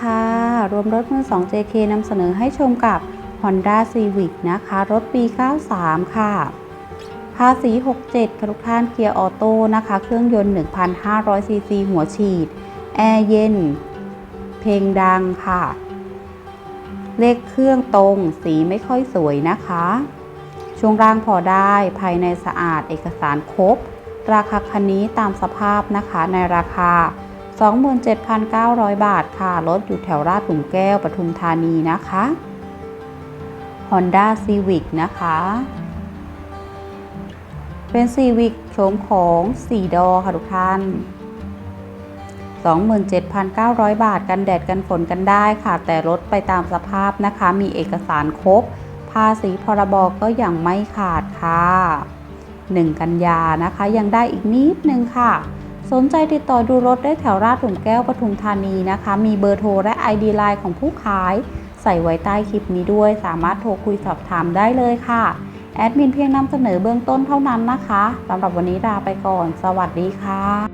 ค่ะ รวมรถมือ 2 JK นำเสนอให้ชมกับ Honda Civic นะคะ รถปี 93 ค่ะ ภาษี 67ค่ะทุกท่านเกียร์ออโต้นะคะ เครื่องยนต์1,500ซีซีหัวฉีด แอร์เย็น เพลงดังค่ะ เลขเครื่องตรง สีไม่ค่อยสวยนะคะ ช่วงล่างพอได้ภายในสะอาดเอกสารครบ ราคาคันนี้ตามสภาพนะคะในราคา 27,900 บาทค่ะ รถอยู่แถวราชหลุมแก้วปทุมธานีนะคะ Honda Civic นะคะ เป็น Civic โฉมของ 4 ดอค่ะทุกท่าน 27,900 บาทกันแดดกันฝนกันได้ค่ะ แต่รถไปตามสภาพนะคะ มีเอกสารครบ ภาษีพรบก็ยังไม่ขาดค่ะ 1 กันยานะคะ ยังได้อีกนิดนึงค่ะ สนใจติดต่อดูรถได้แถวราชหลุมแก้วปทุมธานีนะคะ มีเบอร์โทรและ ID ไลน์ของผู้ขาย ใส่ไว้ใต้คลิปนี้ด้วย สามารถโทรคุยสอบถามได้เลยค่ะ แอดมินเพียงนำเสนอเบื้องต้นเท่านั้นนะคะสำหรับวันนี้ลาไปก่อน สวัสดีค่ะ